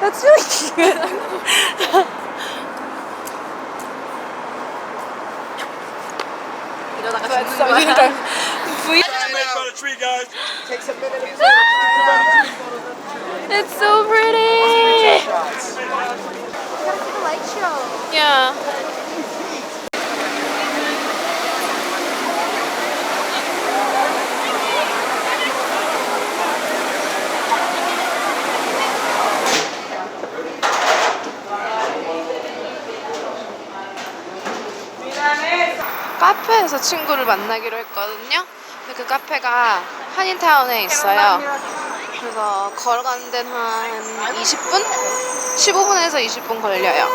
That's really cute. 이러다가 죽는 거야. 그러니까 V. It's so pretty. light show. Yeah. 카페에서 친구를 만나기로 했거든요. 근데 그 카페가 한인타운에 있어요. 그래서 걸어가는 데는 한 20분? 15분에서 20분 걸려요.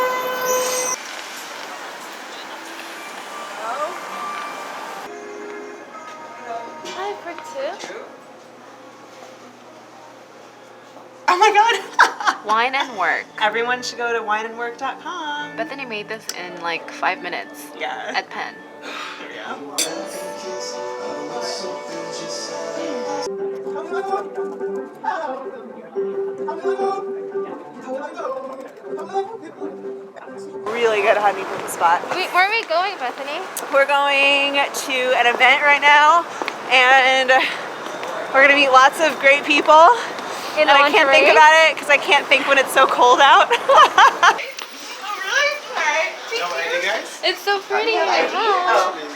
Hi, for two. Oh my god! Wine and work. Everyone should go to wineandwork.com. Bethany made this in like five minutes yeah. at Penn. Really good honeymoon spot. Wait, where are we going, Bethany? We're going to an event right now, and we're gonna meet lots of great people. In and I can't think about it because I can't think when it's so cold out. oh, really? Alright. It's so pretty. Oh.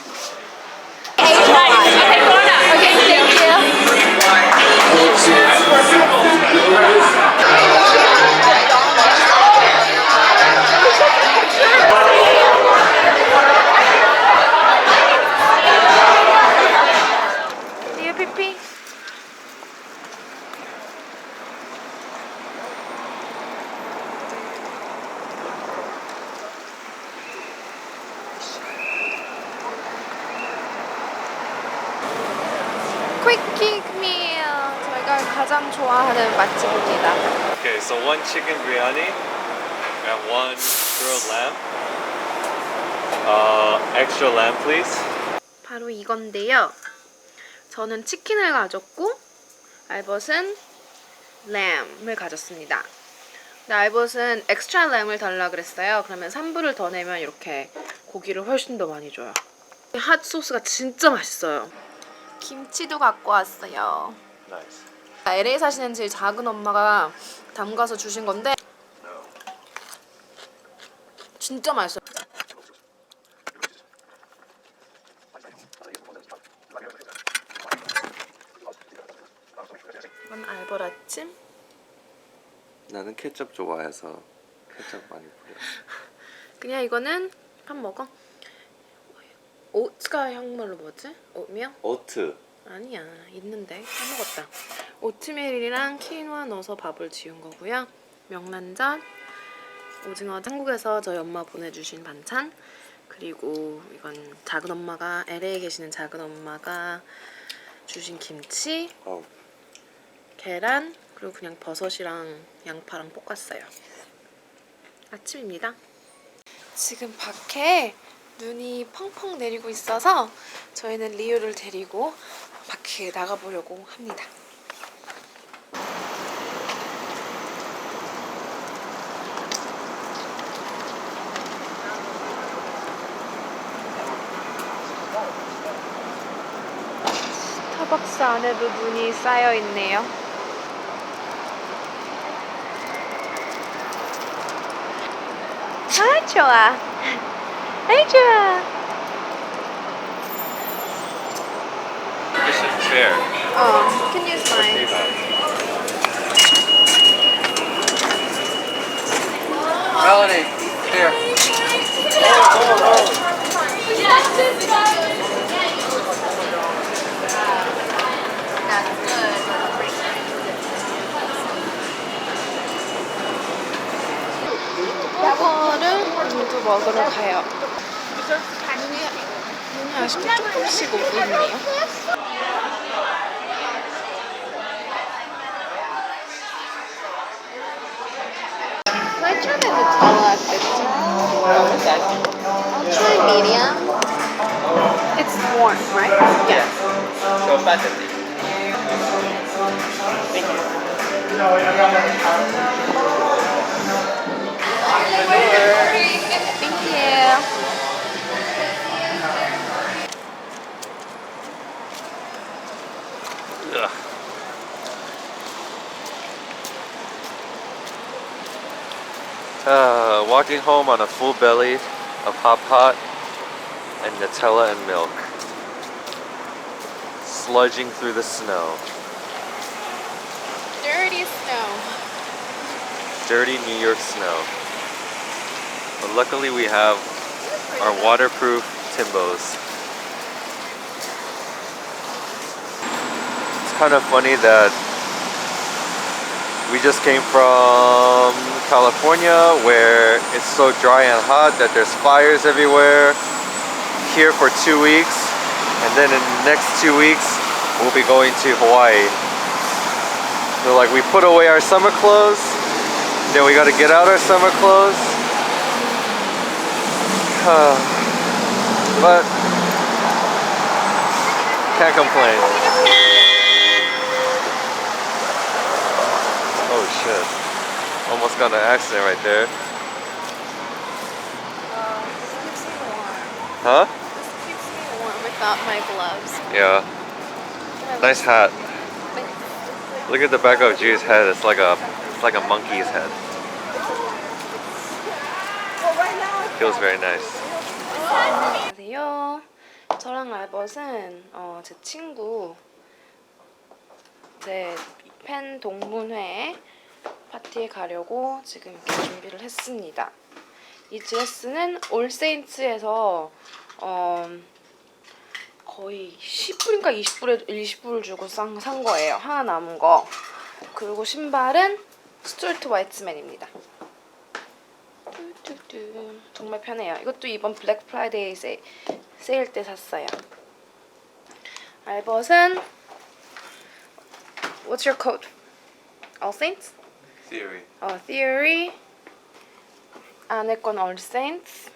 가 가장 좋아하는 맛집입니다. Okay, so one chicken biryani and one grilled lamb. Uh, extra lamb, please. 바로 이건데요. 저는 치킨을 가졌고 알벗은 램을 가졌습니다. 근데 알벗은 엑스트라 램을 달라 그랬어요. 그러면 3불을 더 내면 이렇게 고기를 훨씬 더 많이 줘요. 핫 소스가 진짜 맛있어요. 김치도 갖고 왔어요. Nice. LA 사시는 제일 작은 엄마가 담가서 주신 건데 진짜 맛있어요. 이건 알벌 아침. 나는 케첩 좋아해서 케첩 많이 뿌려. 그냥 이거는 한 먹어. 오츠가 한국말로 뭐지? 오미야? 오트. 아니야 있는데 까먹었다. 오트밀이랑 키노아 넣어서 밥을 지은 거고요. 명란젓, 오징어 한국에서 저희 엄마 보내주신 반찬 그리고 이건 작은 엄마가 LA에 계시는 작은 엄마가 주신 김치, 어, 계란 그리고 그냥 버섯이랑 양파랑 볶았어요. 아침입니다. 지금 밖에 눈이 펑펑 내리고 있어서 저희는 리오를 데리고 밖에 나가보려고 합니다. 스타벅스 안에도 눈이 쌓여 있네요. 아 좋아. 아이 좋아. This is fair. 어, can use mine. Melanie, here. 이거를 모두 먹으러 가요. 눈이 아쉽게 조금씩 오고 있네요. I'll try medium. It's warm, right? So. Thank you. Uh, walking home on a full belly of hot Pot and Nutella and milk. Sludging through the snow. Dirty snow. Dirty New York snow. But luckily we have our waterproof Timbos. It's kind of funny that we just came from California where it's so dry and hot that there's fires everywhere. Here for two weeks, and then in the next two weeks, we'll be going to Hawaii. So, like, we put away our summer clothes, then we gotta get out our summer clothes. but, can't complain. Oh shit. Almost got an accident right there. Huh? Keeps me warm without my gloves. Yeah. Nice hat. Look at the back of Ju's head. It's like a it's like a monkey's head. Feels very nice. 안녕하세요. 저랑 알벗은 어, 제 친구 제 팬 동문회 파티에 가려고 지금 이렇게 준비를 했습니다. 이 드레스는 올세인츠에서 어, 거의 10불인가 20불에 20불을 주고 산, 산 거예요. 하나 남은 거. 그리고 신발은 스튜어트 와이츠맨입니다. 뚜뚜뚜. 정말 편해요. 이것도 이번 블랙 프라이데이 세, 세일 때 샀어요. 알벗은 What's your coat? All Saints? Theory. 어, Theory. 안에 건 All Saints.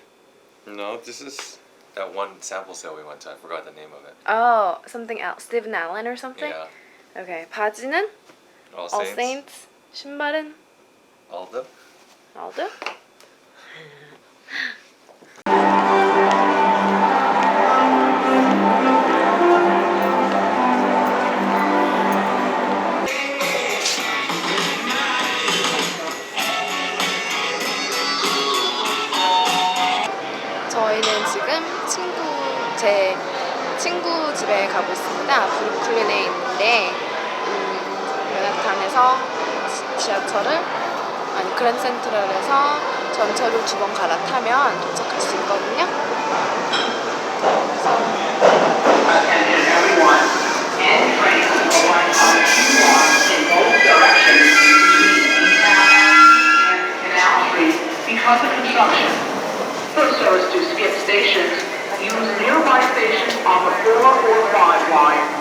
No, this is that one sample sale we went to. I forgot the name of it. Oh, something else. Steven Allen or something? Yeah. Okay. 바지는 All All Saints. Saints. 신발은 Aldo. Aldo. 지금 친구 제 친구 집에 가고 있습니다. 브루클린에 있는데 음, 맨하탄에서 지- 지하철을 아니 그랜드 센트럴에서 전철을 두 번 갈아타면 도착할 수 있거든요. And for to Skip stations use nearby stations on the 445 line.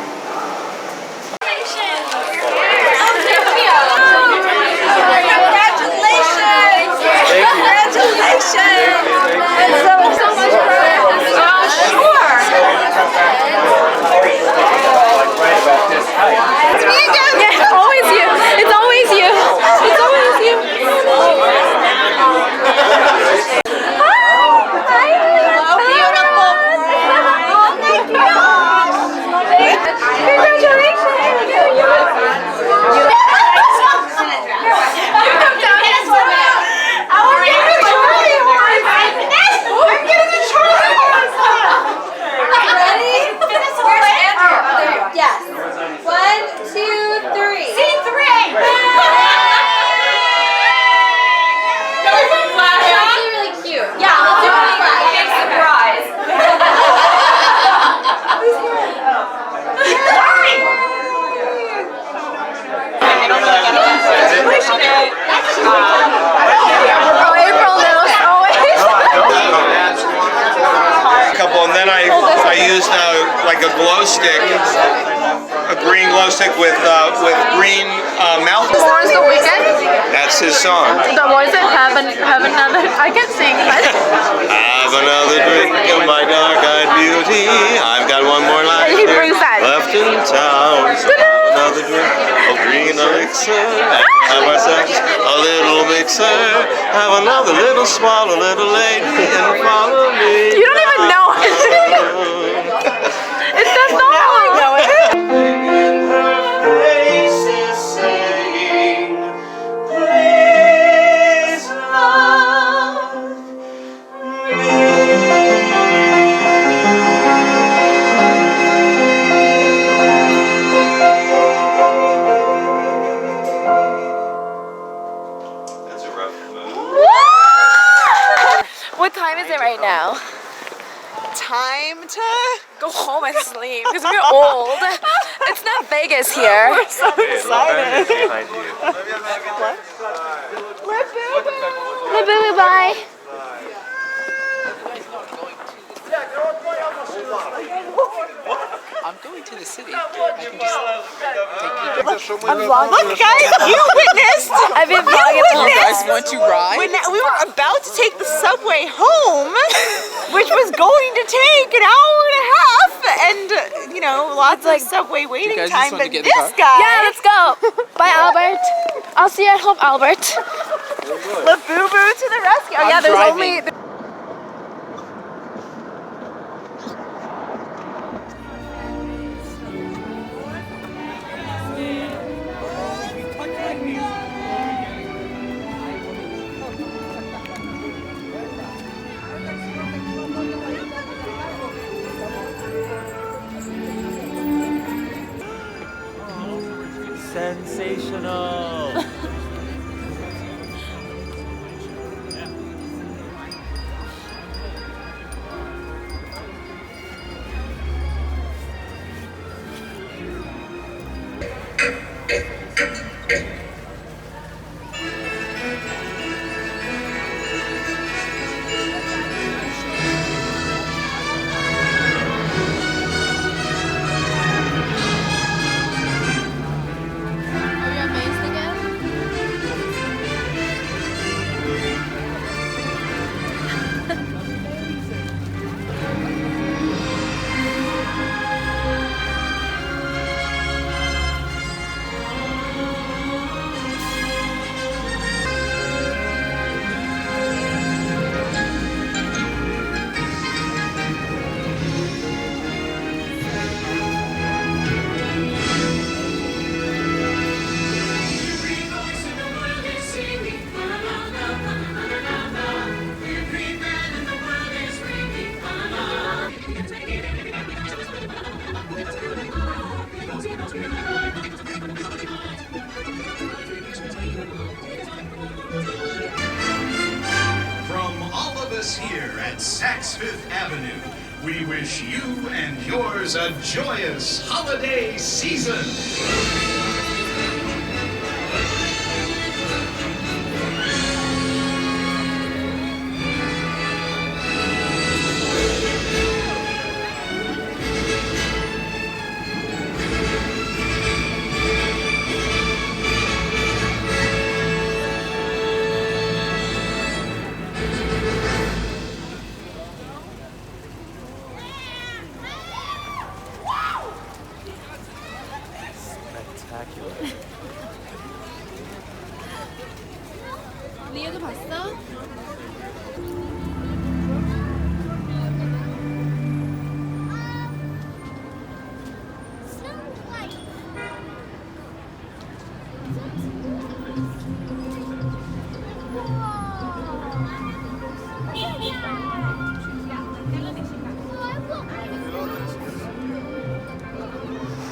Yes. One, two, three. Scene three. Actually really cute. Yeah, let's do it. Big surprise. couple, and then I I used uh, like a glow stick, a green glow stick with uh, with green uh, mouth. Lawrence the Weekend. That's his song. The voice of heaven, heaven, heaven. I can sing. Have another drink of my dark-eyed beauty. I've got one more life He brings that. left in town. Another drink of green elixir. Have ourselves a little mixer. Have another little swallow, little lady, and follow me. You don't even know time is it right now? Time to Go home and sleep because we're old. It's not Vegas here. We're so excited. behind you. Bye bye. I'm going to the city. I can just Look, guys, you witnessed. I've been You vlogging You guys want to ride? When we were about to take the subway home, which was going to take an hour and a half, and you know, lots of subway waiting time. But get in the this guy, Yeah, let's go. Bye, Albert. I'll see you at home, Albert. the boo boo to the rescue. Oh yeah, there's driving. only. Fifth Avenue, we wish you and yours a joyous holiday season. 리에도 봤어?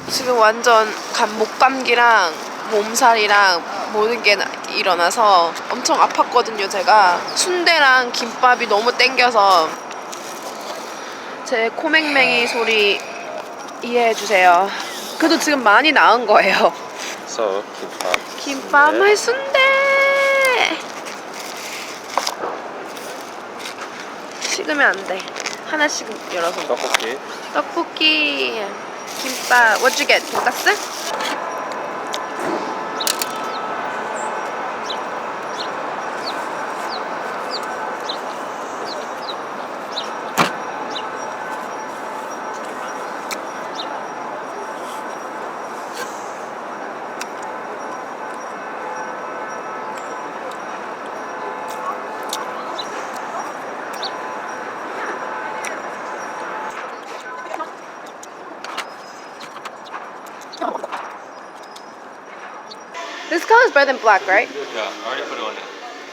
지금 완전 감, 목감기랑 몸살이랑 모든 게 나- 일어나서 엄청 아팠거든요 제가 순대랑 김밥이 너무 땡겨서 제 코맹맹이 소리 이해해 주세요 그래도 지금 많이 나은 거예요 So, 김밥. 김밥을 순대 식으면 안돼 하나씩 열어서 먹어 떡볶이. 떡볶이 김밥 what you get? 돈까스? Color is better than black, right? Yeah, already put it on it.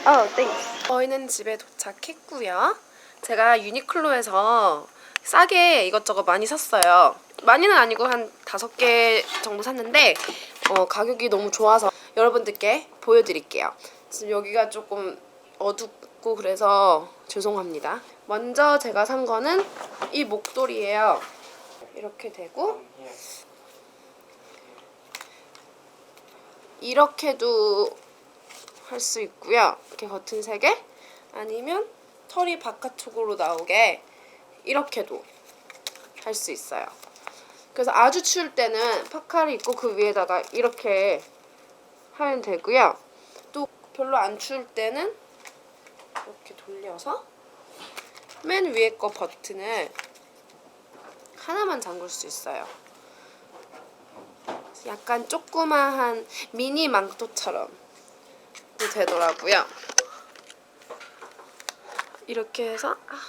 어, 땡스. 저희는 집에 도착했고요. 제가 유니클로에서 싸게 이것저것 많이 샀어요. 많이는 아니고 한 다섯 개 정도 샀는데 어, 가격이 너무 좋아서 여러분들께 보여드릴게요. 지금 여기가 조금 어둡고 그래서 죄송합니다. 먼저 제가 산 거는 이 목도리예요. 이렇게 되고 이렇게도 할 수 있고요. 이렇게 겉은 색에 아니면 털이 바깥쪽으로 나오게 이렇게도 할 수 있어요. 그래서 아주 추울 때는 파카를 입고 그 위에다가 이렇게 하면 되고요. 또 별로 안 추울 때는 이렇게 돌려서 맨 위에 거 버튼을 하나만 잠글 수 있어요. 약간 조그마한 미니 망토처럼 되더라고요. 이렇게 해서 아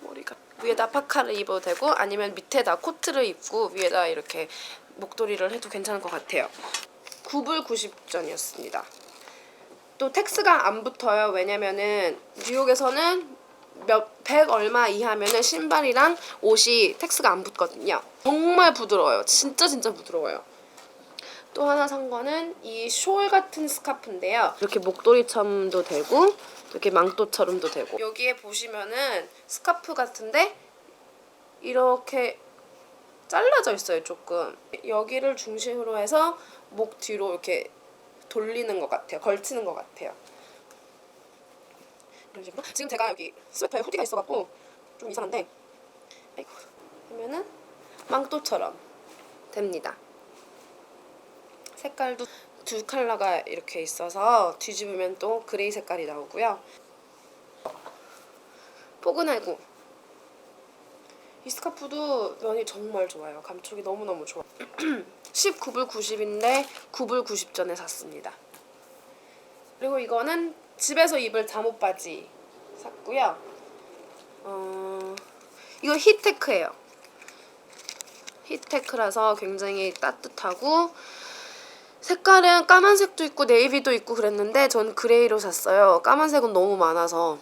머리가 위에다 파카를 입어도 되고 아니면 밑에다 코트를 입고 위에다 이렇게 목도리를 해도 괜찮을 것 같아요. 9불 90전이었습니다. 또 텍스가 안 붙어요. 왜냐면은 뉴욕에서는 몇 백 얼마 이하면은 신발이랑 옷이 텍스가 안 붙거든요. 정말 부드러워요. 진짜 진짜 부드러워요. 또 하나 산 거는 이 숄 같은 스카프인데요. 이렇게 목도리처럼도 되고 이렇게 망토처럼도 되고. 여기에 보시면은 스카프 같은데 이렇게 잘라져 있어요 조금. 여기를 중심으로 해서 목 뒤로 이렇게 돌리는 것 같아요. 걸치는 것 같아요. 이런 식으로. 지금 제가 여기 스웨터에 후디가 있어갖고 좀 이상한데. 아이고. 하면은 망토처럼 됩니다 색깔도 두 컬러가 이렇게 있어서 뒤집으면 또 그레이 색깔이 나오고요 포근하고 이 스카프도 면이 정말 좋아요. 감촉이 너무너무 좋아. 19불 90인데 9불 90전에 샀습니다. 그리고 이거는 집에서 입을 잠옷 바지 샀고요. 어, 이거 히테크예요. 히테크라서 굉장히 따뜻하고 색깔은 까만색도 있고 네이비도 있고 그랬는데 전 그레이로 샀어요. 까만색은 너무 많아서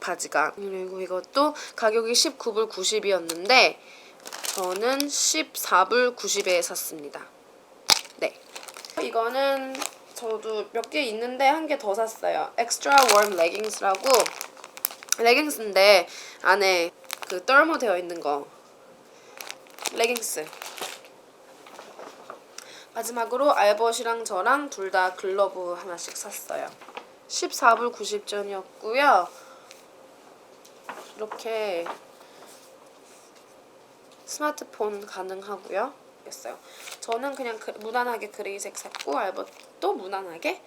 바지가 그리고 이것도 가격이 19불 90이었는데 저는 14불 90에 샀습니다. 네. 이거는 저도 몇 개 있는데 한 개 더 샀어요. 엑스트라 웜 레깅스라고 레깅스인데 안에 그 떨모 되어 있는 거 레깅스 마지막으로 알벗이랑 저랑 둘 다 글러브 하나씩 샀어요. 14불 90전이었고요. 이렇게 스마트폰 가능하고요. 됐어요. 저는 그냥 그, 무난하게 그레이색 샀고 알벗도 무난하게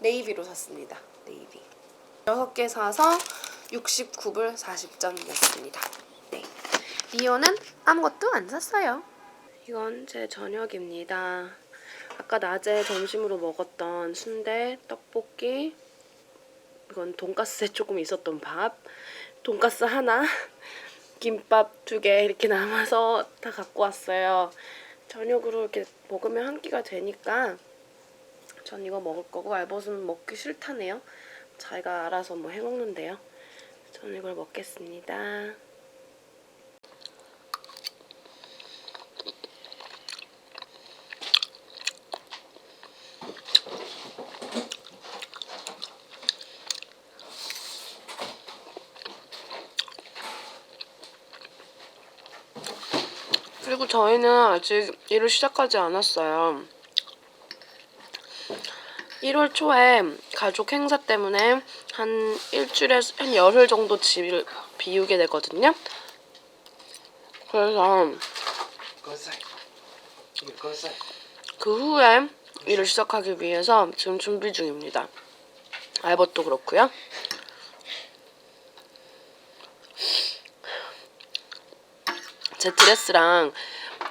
네이비로 샀습니다. 네이비. 6개 사서 69불 40전이었습니다. 네. 리오는 아무것도 안 샀어요. 이건 제 저녁입니다. 아까 낮에 점심으로 먹었던 순대, 떡볶이, 이건 돈가스에 조금 있었던 밥, 돈가스 하나, 김밥 두 개 이렇게 남아서 다 갖고 왔어요. 저녁으로 이렇게 먹으면 한 끼가 되니까 전 이거 먹을 거고 알벗은 먹기 싫다네요. 자기가 알아서 뭐 해먹는데요. 저는 이걸 먹겠습니다. 저희는 아직 일을 시작하지 않았어요. 1월 초에 가족 행사 때문에 한 일주일에 한 열흘 정도 집을 비우게 되거든요. 그래서 그 후에 일을 시작하기 위해서 지금 준비 중입니다. 알벗도 그렇고요. 제 드레스랑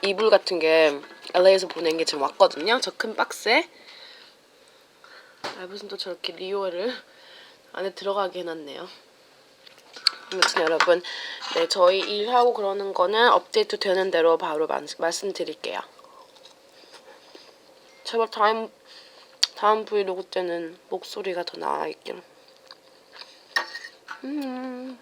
이불 같은 게 LA에서 보낸 게 지금 왔거든요. 저 큰 박스에. 알벗은 또 저렇게 리오를 안에 들어가게 해놨네요. 아무튼 여러분, 네 저희 일하고 그러는 거는 업데이트 되는 대로 바로 마, 말씀드릴게요. 제발 다음 다음 브이로그 때는 목소리가 더 나아 있길. 음.